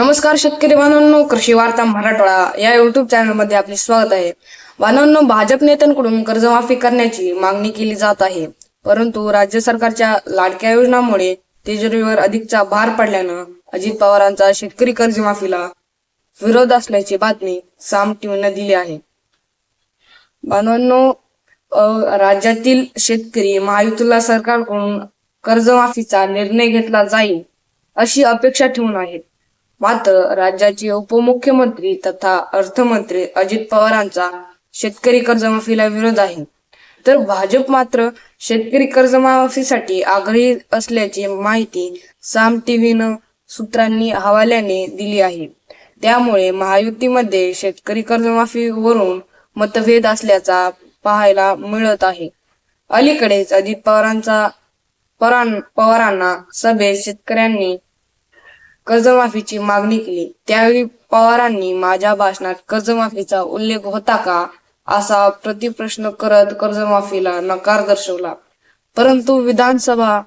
नमस्कार शेतकरी बांधवांनो कृषी वार्ता मराठवाडा या युट्यूब चॅनलमध्ये आपले स्वागत आहे. बांधवांनो भाजप नेत्यांकडून कर्जमाफी करण्याची मागणी केली जात आहे. परंतु राज्य सरकारच्या लाडक्या योजनांमुळे तिजोरीवर अधिकचा भार पडल्यानं अजित पवारांचा शेतकरी कर्जमाफीला विरोध असल्याची बातमी साम टीव्हीनं दिली आहे. बांधवांनो राज्यातील शेतकरी महायुतीला सरकारकडून कर्जमाफीचा निर्णय घेतला जाईल अशी अपेक्षा ठेवून आहेत. मात्र राज्याचे उपमुख्यमंत्री तथा अर्थमंत्री अजित पवारांचा शेतकरी कर्जमाफीला विरोध आहे. तर भाजप मात्र शेतकरी कर्जमाफीसाठी आग्रही असल्याची माहिती साम टीव्हीनं सूत्रांनी हवाल्याने दिली आहे. त्यामुळे महायुतीमध्ये शेतकरी कर्जमाफीवरून मतभेद असल्याचा पाहायला मिळत आहे. अलीकडेच अजित पवारांचा पवारांना सभेत शेतकऱ्यांनी कर्जमाफीची मागणी केली. त्यावेळी पवारांनी माझ्या भाषणात कर्जमाफीचा उल्लेख होता का? असा प्रतिप्रश्न करत कर्जमाफीला नकार दर्शवला. परंतु विधानसभा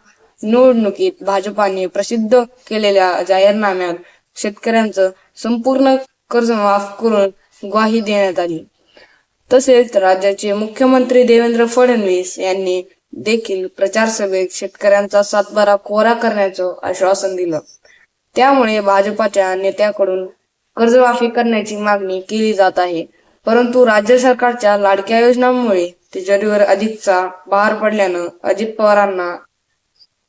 निवडणुकीत भाजपाने प्रसिद्ध केलेल्या जाहीरनाम्यात शेतकऱ्यांचं संपूर्ण कर्ज माफ करून ग्वाही देण्यात आली. तसेच राज्याचे मुख्यमंत्री देवेंद्र फडणवीस यांनी देखील प्रचार सभेत शेतकऱ्यांचा सातबारा कोरा करण्याचं आश्वासन दिलं. त्यामुळे भाजपाच्या नेत्याकडून कर्जमाफी करण्याची मागणी केली जात आहे. परंतु राज्य सरकारच्या लाडक्या योजनांमुळे तिजोरीवर अधिकचा भार पडल्यानं अजित पवारांना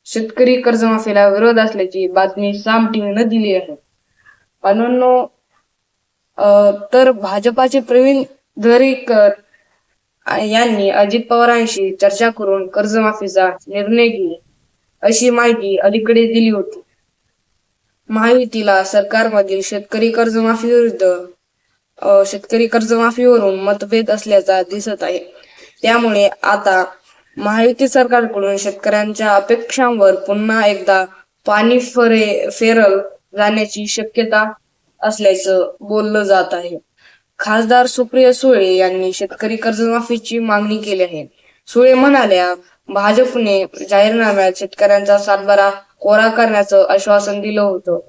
शेतकरी कर्जमाफीला विरोध असल्याची बातमी साम टीव्हीनं दिली आहे. अनन्नो तर भाजपाचे प्रवीण दरेकर यांनी अजित पवारांशी चर्चा करून कर्जमाफीचा निर्णय घेईल अशी माहिती अलीकडे दिली होती. महायुतीला सरकारमधील शेतकरी कर्जमाफी विरुद्ध शेतकरी कर्जमाफीवरून मतभेद असल्याचा दिसत आहे. त्यामुळे आता महायुती सरकारकडून शेतकऱ्यांच्या अपेक्षांवर पुन्हा एकदा पाणी फरे फेरल जाण्याची शक्यता असल्याचं बोललं जात आहे. खासदार सुप्रिया सुळे यांनी शेतकरी कर्जमाफीची मागणी केली आहे. सुळे म्हणाल्या भाजपने जाहीरनाम्यात शेतकऱ्यांचा सातबारा कोरा करण्याचं आश्वासन दिलं होतं.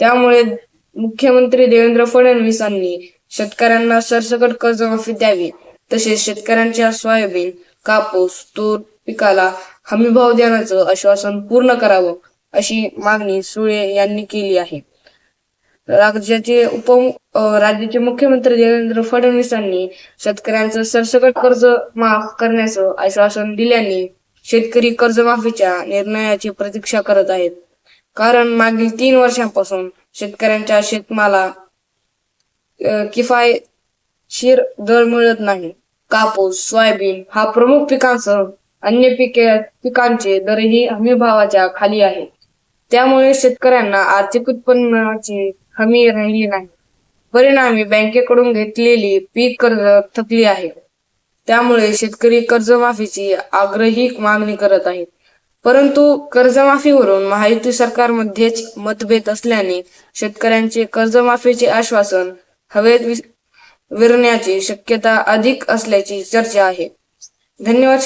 त्यामुळे मुख्यमंत्री देवेंद्र फडणवीसांनी शेतकऱ्यांना सरसकट कर्जमाफी द्यावी तसेच शेतकऱ्यांच्या सोयाबीन कापूस तूर पिकाला हमीभाव देण्याचं आश्वासन पूर्ण करावं अशी मागणी सुळे यांनी केली आहे. राज्याचे उप राज्याचे मुख्यमंत्री देवेंद्र फडणवीसांनी शेतकऱ्यांचं सरसकट कर्ज माफ करण्याचं आश्वासन दिल्याने शेतकरी कर्जमाफीच्या निर्णयाची प्रतीक्षा करत आहेत. कारण मागील तीन वर्षांपासून शेतकऱ्यांच्या शेतमाला किफायशीर दर मिळत नाही. कापूस सोयाबीन हा प्रमुख पिकांसह अन्य पिके पिकांचे दरही हमी भावाच्या खाली आहेत त्यामुळे शेतकऱ्यांना आर्थिक उत्पन्नाची हमी राहिली नाही. परिणामी बँकेकडून घेतलेली पीक कर्ज थकली आहे. त्यामुळे शेतकरी कर्जमाफीची आग्रही मागणी करत आहेत. परंतु कर्जमाफीवरून महायुती सरकारमध्येच मतभेद असल्याने शेतकऱ्यांचे कर्जमाफीचे आश्वासन हवेत विरण्याची शक्यता अधिक असल्याची चर्चा आहे. धन्यवाद